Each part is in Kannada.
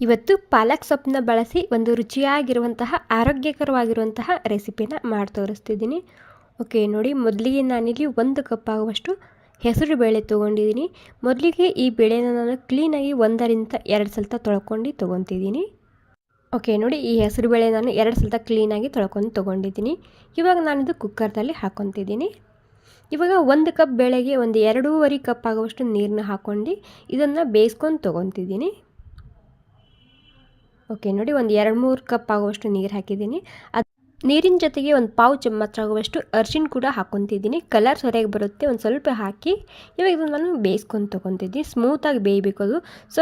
ಇವತ್ತು ಪಾಲಕ್ ಸೊಪ್ಪನ್ನ ಬಳಸಿ ಒಂದು ರುಚಿಯಾಗಿರುವಂತಹ, ಆರೋಗ್ಯಕರವಾಗಿರುವಂತಹ ರೆಸಿಪಿನ ಮಾಡಿ ತೋರಿಸ್ತಿದ್ದೀನಿ. ಓಕೆ, ನೋಡಿ, ಮೊದಲಿಗೆ ನಾನಿಲ್ಲಿ ಒಂದು ಕಪ್ ಆಗುವಷ್ಟು ಹೆಸರು ಬೇಳೆ ತೊಗೊಂಡಿದ್ದೀನಿ. ಮೊದಲಿಗೆ ಈ ಬೇಳೆನ ನಾನು ಕ್ಲೀನಾಗಿ ಒಂದರಿಂದ ಎರಡು ಸಲ ತೊಳ್ಕೊಂಡು ತೊಗೊತಿದ್ದೀನಿ. ಓಕೆ, ನೋಡಿ, ಈ ಹೆಸರು ಬೇಳೆ ನಾನು ಎರಡು ಸಲ ಕ್ಲೀನಾಗಿ ತೊಳ್ಕೊಂಡು ತೊಗೊಂಡಿದ್ದೀನಿ. ಇವಾಗ ನಾನಿದು ಕುಕ್ಕರ್ದಲ್ಲಿ ಹಾಕೊತಿದ್ದೀನಿ. ಇವಾಗ ಒಂದು ಕಪ್ ಬೇಳೆಗೆ ಒಂದು ಎರಡೂವರೆ ಕಪ್ ಆಗುವಷ್ಟು ನೀರನ್ನ ಹಾಕ್ಕೊಂಡು ಇದನ್ನು ಬೇಯಿಸ್ಕೊಂಡು ತೊಗೊತಿದ್ದೀನಿ. ಓಕೆ, ನೋಡಿ ಒಂದು ಎರಡು ಮೂರು ಕಪ್ ಆಗುವಷ್ಟು ನೀರು ಹಾಕಿದ್ದೀನಿ. ಅದು ನೀರಿನ ಜೊತೆಗೆ ಒಂದು ಪಾವು ಚಮಚ ಆಗುವಷ್ಟು ಅರ್ಶಿನ ಕೂಡ ಹಾಕೊತಿದ್ದೀನಿ. ಕಲರ್ ಸರಿಯಾಗಿ ಬರುತ್ತೆ, ಒಂದು ಸ್ವಲ್ಪ ಹಾಕಿ. ಇವಾಗ ಇದನ್ನು ನಾನು ಬೇಯಿಸ್ಕೊಂಡು ತೊಗೊತಿದ್ದೀನಿ ಸ್ಮೂತಾಗಿ ಬೇಯಬೇಕು ಅದು. ಸೊ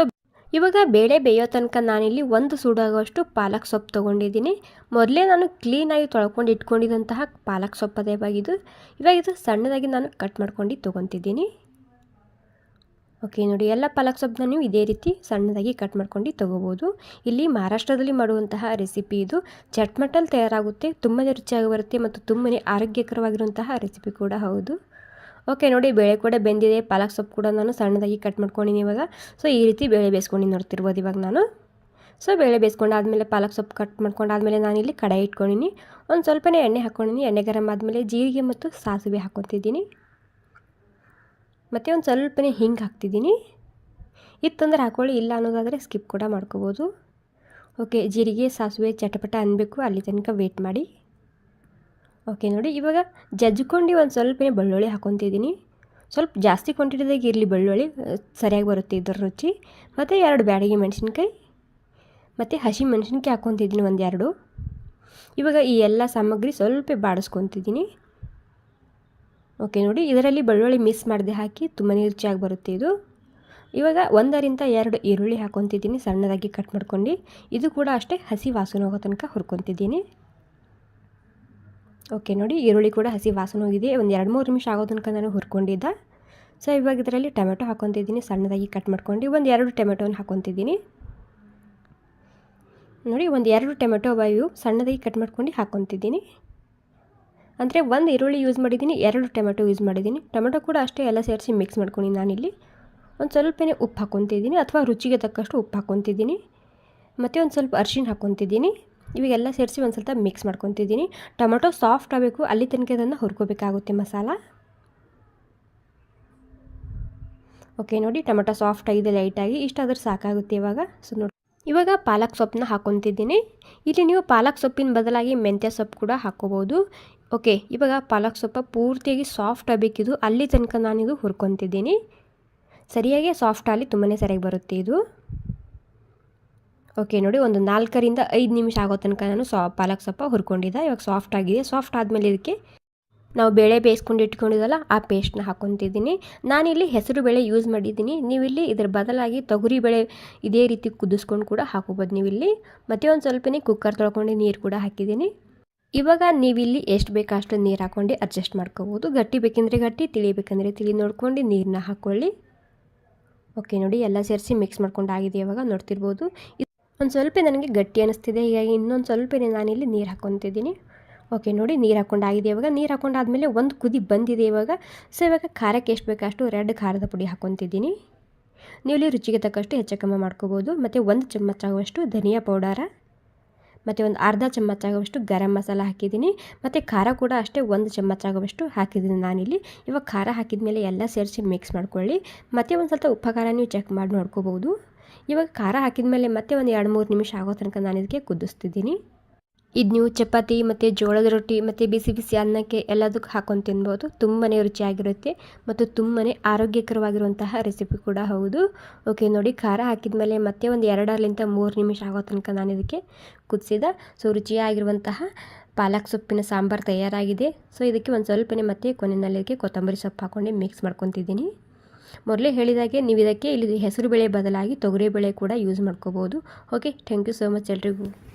ಇವಾಗ ಬೇಳೆ ಬೇಯೋ ತನಕ ನಾನಿಲ್ಲಿ ಒಂದು ಸೂಡಾಗುವಷ್ಟು ಪಾಲಕ್ ಸೊಪ್ಪು ತೊಗೊಂಡಿದ್ದೀನಿ. ಮೊದಲೇ ನಾನು ಕ್ಲೀನಾಗಿ ತೊಳ್ಕೊಂಡು ಇಟ್ಕೊಂಡಿದ್ದಂತಹ ಪಾಲಕ್ ಸೊಪ್ಪು ಅದೇ ಇವಾಗ ಇದು ಸಣ್ಣದಾಗಿ ನಾನು ಕಟ್ ಮಾಡ್ಕೊಂಡು ತೊಗೊತಿದ್ದೀನಿ. ಓಕೆ, ನೋಡಿ, ಎಲ್ಲ ಪಾಲಕ್ ಸೊಪ್ಪನ್ನ ನೀವು ಇದೇ ರೀತಿ ಸಣ್ಣದಾಗಿ ಕಟ್ ಮಾಡ್ಕೊಂಡು ತೊಗೋಬೋದು. ಇಲ್ಲಿ ಮಹಾರಾಷ್ಟ್ರದಲ್ಲಿ ಮಾಡುವಂತಹ ರೆಸಿಪಿ ಇದು. ಚಟ್ಮಟಲ್ಲಿ ತಯಾರಾಗುತ್ತೆ, ತುಂಬನೇ ರುಚಿಯಾಗಿ ಬರುತ್ತೆ ಮತ್ತು ತುಂಬನೇ ಆರೋಗ್ಯಕರವಾಗಿರುವಂತಹ ರೆಸಿಪಿ ಕೂಡ ಹೌದು. ಓಕೆ, ನೋಡಿ, ಬೇಳೆ ಕೂಡ ಬೆಂದಿದೆ, ಪಾಲಕ್ ಸೊಪ್ಪು ಕೂಡ ನಾನು ಸಣ್ಣದಾಗಿ ಕಟ್ ಮಾಡ್ಕೊಂಡಿನಿ ಇವಾಗ. ಸೊ, ಈ ರೀತಿ ಬೇಳೆ ಬೇಯಿಸ್ಕೊಂಡು ನೋಡ್ತಿರ್ಬೋದು ಇವಾಗ ನಾನು. ಸೊ, ಬೇಳೆ ಬೇಯಿಸ್ಕೊಂಡಾದ್ಮೇಲೆ ಪಾಲಕ್ ಸೊಪ್ಪು ಕಟ್ ಮಾಡ್ಕೊಂಡಾದ್ಮೇಲೆ ನಾನಿಲ್ಲಿ ಕಡಾಯಿ ಇಟ್ಕೊಂಡಿನಿ. ಒಂದು ಸ್ವಲ್ಪನೇ ಎಣ್ಣೆ ಹಾಕ್ಕೊಂಡಿನಿ ಎಣ್ಣೆ ಗರಂ ಆದಮೇಲೆ ಜೀರಿಗೆ ಮತ್ತು ಸಾಸಿವೆ ಹಾಕ್ಕೊತಿದ್ದೀನಿ. ಮತ್ತು ಒಂದು ಸ್ವಲ್ಪನೇ ಹಿಂಗೆ ಹಾಕ್ತಿದ್ದೀನಿ. ಇತ್ತಂದ್ರೆ ಹಾಕೊಳ್ಳಿ, ಇಲ್ಲ ಅನ್ನೋದಾದರೆ ಸ್ಕಿಪ್ ಕೂಡ ಮಾಡ್ಕೋಬೋದು. ಓಕೆ, ಜೀರಿಗೆ, ಸಾಸಿವೆ, ಚಟಪಟ ಅನ್ನಬೇಕು ಅಲ್ಲಿ ತನಕ ವೇಟ್ ಮಾಡಿ. ಓಕೆ, ನೋಡಿ, ಇವಾಗ ಜಜ್ಕೊಂಡು ಒಂದು ಸ್ವಲ್ಪ ಬೆಳ್ಳುಳ್ಳಿ ಹಾಕೊತಿದ್ದೀನಿ. ಸ್ವಲ್ಪ ಜಾಸ್ತಿ ಕ್ವಾಂಟಿಟಿದಾಗ ಇರಲಿ ಬೆಳ್ಳುಳ್ಳಿ, ಸರಿಯಾಗಿ ಬರುತ್ತೆ ಇದರ ರುಚಿ. ಮತ್ತು ಎರಡು ಬ್ಯಾಡಗಿ ಮೆಣಸಿನ್ಕಾಯಿ, ಮತ್ತು ಹಸಿ ಮೆಣಸಿನ್ಕಾಯಿ ಹಾಕ್ಕೊತಿದ್ದೀನಿ ಒಂದೆರಡು ಇವಾಗ ಈ ಎಲ್ಲ ಸಾಮಗ್ರಿ ಸ್ವಲ್ಪ ಬಾಡಿಸ್ಕೊತಿದ್ದೀನಿ. ಓಕೆ, ನೋಡಿ, ಇದರಲ್ಲಿ ಬೆಳ್ಳುಳ್ಳಿ ಮಿಸ್ ಮಾಡದೆ ಹಾಕಿ ತುಂಬಾ ರುಚಿಯಾಗಿ ಬರುತ್ತೆ ಇದು. ಇವಾಗ ಒಂದರಿಂದ ಎರಡು ಈರುಳ್ಳಿ ಹಾಕೊತಿದ್ದೀನಿ, ಸಣ್ಣದಾಗಿ ಕಟ್ ಮಾಡ್ಕೊಂಡು. ಇದು ಕೂಡ ಅಷ್ಟೇ ಹಸಿ ವಾಸನೆ ಹೋಗೋ ತನಕ ಹುರ್ಕೊತಿದ್ದೀನಿ. ಓಕೆ, ನೋಡಿ, ಈರುಳ್ಳಿ ಕೂಡ ಹಸಿ ವಾಸನೆ ಹೋಗಿದೆ. ಒಂದು ಎರಡು ಮೂರು ನಿಮಿಷ ಆಗೋ ತನಕ ನಾನು ಹುರ್ಕೊಂಡಿದ್ದೆ. ಸೊ, ಇವಾಗ ಇದರಲ್ಲಿ ಟೊಮೆಟೊ ಹಾಕೊತಿದ್ದೀನಿ, ಸಣ್ಣದಾಗಿ ಕಟ್ ಮಾಡ್ಕೊಂಡು. ಒಂದು ಎರಡು ಟೊಮೆಟೊನ ಹಾಕೊತಿದ್ದೀನಿ. ನೋಡಿ, ಒಂದು ಎರಡು ಟೊಮೆಟೊ ಬಾಯು ಸಣ್ಣದಾಗಿ ಕಟ್ ಮಾಡ್ಕೊಂಡು ಹಾಕ್ಕೊತಿದ್ದೀನಿ ಅಂದರೆ ಒಂದು ಈರುಳ್ಳಿ ಯೂಸ್ ಮಾಡಿದ್ದೀನಿ, ಎರಡು ಟೊಮೆಟೊ ಯೂಸ್ ಮಾಡಿದ್ದೀನಿ. ಟೊಮೆಟೊ ಕೂಡ ಅಷ್ಟೇ ಎಲ್ಲ ಸೇರಿಸಿ ಮಿಕ್ಸ್ ಮಾಡ್ಕೊಂಡು ನಾನಿಲ್ಲಿ. ಒಂದು ಸ್ವಲ್ಪನೇ ಉಪ್ಪು ಹಾಕ್ಕೊತಿದ್ದೀನಿ ಅಥವಾ ರುಚಿಗೆ ತಕ್ಕಷ್ಟು ಉಪ್ಪು ಹಾಕ್ಕೊತಿದ್ದೀನಿ ಮತ್ತು ಒಂದು ಸ್ವಲ್ಪ ಅರ್ಶಿನ ಹಾಕ್ಕೊತಿದ್ದೀನಿ ಇವಾಗೆಲ್ಲ ಸೇರಿಸಿ ಒಂದು ಸ್ವಲ್ಪ ಮಿಕ್ಸ್ ಮಾಡ್ಕೊತಿದ್ದೀನಿ. ಟೊಮೆಟೊ ಸಾಫ್ಟ್ ಆಗಬೇಕು, ಅಲ್ಲಿ ತನಕ ಅದನ್ನು ಹುರ್ಕೋಬೇಕಾಗುತ್ತೆ ಮಸಾಲ. ಓಕೆ ನೋಡಿ ಟೊಮೆಟೊ ಸಾಫ್ಟ್ ಆಗಿದೆ ಲೈಟಾಗಿ ಇಷ್ಟಾದರೂ ಸಾಕಾಗುತ್ತೆ ಇವಾಗ. ಸೊ ನೋಡಿ. ಇವಾಗ ಪಾಲಕ್ ಸೊಪ್ಪನ್ನ ಹಾಕ್ಕೊತಿದ್ದೀನಿ ಇಲ್ಲಿ ನೀವು ಪಾಲಕ್ ಸೊಪ್ಪಿನ ಬದಲಾಗಿ ಮೆಂತ್ಯ ಸೊಪ್ಪು ಕೂಡ ಹಾಕ್ಕೋಬೋದು ಓಕೆ, ಇವಾಗ ಪಾಲಕ್ ಸೊಪ್ಪ ಪೂರ್ತಿಯಾಗಿ ಸಾಫ್ಟ್ ಆಗಬೇಕಿದು ಅಲ್ಲಿ ತನಕ ನಾನಿದು ಹುರ್ಕೊತಿದ್ದೀನಿ. ಸರಿಯಾಗಿ ಸಾಫ್ಟ್ ಆಗಲಿ ತುಂಬಾ ಸರಿಯಾಗಿ ಬರುತ್ತೆ ಇದು. ಓಕೆ, ನೋಡಿ ಒಂದು ನಾಲ್ಕರಿಂದ ಐದು ನಿಮಿಷ ಆಗೋ ತನಕ ನಾನು ಸಾ, ಪಾಲಕ್ ಸೊಪ್ಪ ಹುರ್ಕೊಂಡಿದ್ದೆ. ಇವಾಗ ಸಾಫ್ಟ್ ಆಗಿದೆ. ಸಾಫ್ಟ್ ಆದಮೇಲೆ ಇದಕ್ಕೆ ನಾವು ಬೇಳೆ ಬೇಯಿಸ್ಕೊಂಡು ಇಟ್ಕೊಂಡಿದ್ದಲ್ಲ ಆ ಪೇಸ್ಟ್ನ ಹಾಕ್ಕೊತಿದ್ದೀನಿ ನಾನಿಲ್ಲಿ ಹೆಸರು ಬೇಳೆ ಯೂಸ್ ಮಾಡಿದ್ದೀನಿ. ನೀವಿಲ್ಲಿ ಇದರ ಬದಲಾಗಿ ತೊಗರಿ ಬೇಳೆ ಇದೇ ರೀತಿ ಕುದಿಸ್ಕೊಂಡು ಕೂಡ ಹಾಕೋಬೋದು ನೀವಿಲ್ಲಿ. ಮತ್ತೆ ಒಂದು ಸ್ವಲ್ಪನೇ ಕುಕ್ಕರ್ ತೊಳ್ಕೊಂಡು ನೀರು ಕೂಡ ಹಾಕಿದ್ದೀನಿ. ಇವಾಗ ನೀವಿಲ್ಲಿ ಎಷ್ಟು ಬೇಕೋ ಅಷ್ಟು ನೀರು ಹಾಕ್ಕೊಂಡು ಅಡ್ಜಸ್ಟ್ ಮಾಡ್ಕೋಬೋದು. ಗಟ್ಟಿ ಬೇಕೆಂದರೆ ಗಟ್ಟಿ, ತಿಳಿ ಬೇಕೆಂದರೆ ತಿಳಿ ನೋಡ್ಕೊಂಡು ನೀರನ್ನ ಹಾಕ್ಕೊಳ್ಳಿ ಓಕೆ ನೋಡಿ ಎಲ್ಲ ಸೇರಿಸಿ ಮಿಕ್ಸ್ ಮಾಡ್ಕೊಂಡು ಆಗಿದೆ ಇವಾಗ, ನೋಡ್ತಿರ್ಬೋದು. ಒಂದು ಸ್ವಲ್ಪ ನನಗೆ ಗಟ್ಟಿ ಅನಿಸ್ತಿದೆ, ಹೀಗಾಗಿ ಇನ್ನೊಂದು ಸ್ವಲ್ಪ ನಾನಿಲ್ಲಿ ನೀರು ಹಾಕ್ಕೊತಿದ್ದೀನಿ ಓಕೆ ನೋಡಿ ನೀರು ಹಾಕ್ಕೊಂಡು ಆಗಿದೆ ಇವಾಗ. ನೀರು ಹಾಕ್ಕೊಂಡಾದ್ಮೇಲೆ ಒಂದು ಕುದಿ ಬಂದಿದೆ ಇವಾಗ. ಸೊ ಇವಾಗ ಖಾರಕ್ಕೆ ಎಷ್ಟು ಬೇಕಷ್ಟು ರೆಡ್ ಖಾರದ ಪುಡಿ ಹಾಕ್ಕೊತಿದ್ದೀನಿ ನೀವು ಇಲ್ಲಿ ರುಚಿಗೆ ತಕ್ಕಷ್ಟು ಹೆಚ್ಚು ಕಮ್ಮಿ ಮಾಡ್ಕೋಬೋದು. ಮತ್ತು ಒಂದು ಚಮಚ ಆಗುವಷ್ಟು ಧನಿಯಾ ಪೌಡರ ಮತ್ತು ಒಂದು ಅರ್ಧ ಚಮಚ ಆಗುವಷ್ಟು ಗರಂ ಮಸಾಲ ಹಾಕಿದ್ದೀನಿ. ಮತ್ತು ಖಾರ ಕೂಡ ಅಷ್ಟೇ ಒಂದು ಚಮಚ ಆಗುವಷ್ಟು ಹಾಕಿದ್ದೀನಿ ನಾನಿಲ್ಲಿ. ಇವಾಗ ಖಾರ ಹಾಕಿದ ಮೇಲೆ ಎಲ್ಲ ಸೇರಿಸಿ ಮಿಕ್ಸ್ ಮಾಡ್ಕೊಳ್ಳಿ. ಮತ್ತು ಒಂದು ಸ್ವಲ್ಪ ಉಪ್ಪು ಖಾರ ನೀವು ಚೆಕ್ ಮಾಡಿ ನೋಡ್ಕೋಬೋದು. ಇವಾಗ ಖಾರ ಹಾಕಿದ ಮೇಲೆ ಮತ್ತೆ ಒಂದು ಎರಡು ಮೂರು ನಿಮಿಷ ಆಗೋ ತನಕ ನಾನು ಇದಕ್ಕೆ ಕುದಿಸ್ತಿದ್ದೀನಿ. ಇದು ನೀವು ಚಪಾತಿ ಮತ್ತು ಜೋಳದ ರೊಟ್ಟಿ ಮತ್ತು ಬಿಸಿ ಬಿಸಿ ಅನ್ನಕ್ಕೆ ಎಲ್ಲದಕ್ಕೂ ಹಾಕೊಂಡು ತಿನ್ಬೋದು. ತುಂಬಾ ರುಚಿಯಾಗಿರುತ್ತೆ ಮತ್ತು ತುಂಬಾ ಆರೋಗ್ಯಕರವಾಗಿರುವಂತಹ ರೆಸಿಪಿ ಕೂಡ ಹೌದು. ಓಕೆ ನೋಡಿ ಖಾರ ಹಾಕಿದ ಮೇಲೆ ಮತ್ತೆ ಒಂದು ಎರಡರಿಂದ ಮೂರು ನಿಮಿಷ ಆಗೋ ತನಕ ನಾನು ಇದಕ್ಕೆ ಕುದಿಸಿದ. ಸೊ ರುಚಿಯಾಗಿರುವಂತಹ ಪಾಲಕ್ ಸೊಪ್ಪಿನ ಸಾಂಬಾರು ತಯಾರಾಗಿದೆ. ಸೊ ಇದಕ್ಕೆ ಒಂದು ಸ್ವಲ್ಪನೇ ಮತ್ತೆ ಕೊನೆಯಲ್ಲಿ ಇದಕ್ಕೆ ಕೊತ್ತಂಬರಿ ಸೊಪ್ಪು ಹಾಕ್ಕೊಂಡು ಮಿಕ್ಸ್ ಮಾಡ್ಕೊತಿದ್ದೀನಿ. ಮೊದಲೇ ಹೇಳಿದಾಗೆ ನೀವು ಇದಕ್ಕೆ ಇಲ್ಲಿ ಹೆಸರು ಬೇಳೆ ಬದಲಾಗಿ ತೊಗರಿ ಬೇಳೆ ಕೂಡ ಯೂಸ್ ಮಾಡ್ಕೋಬೋದು. Okay thank you so much ಎಲ್ರಿಗೂ.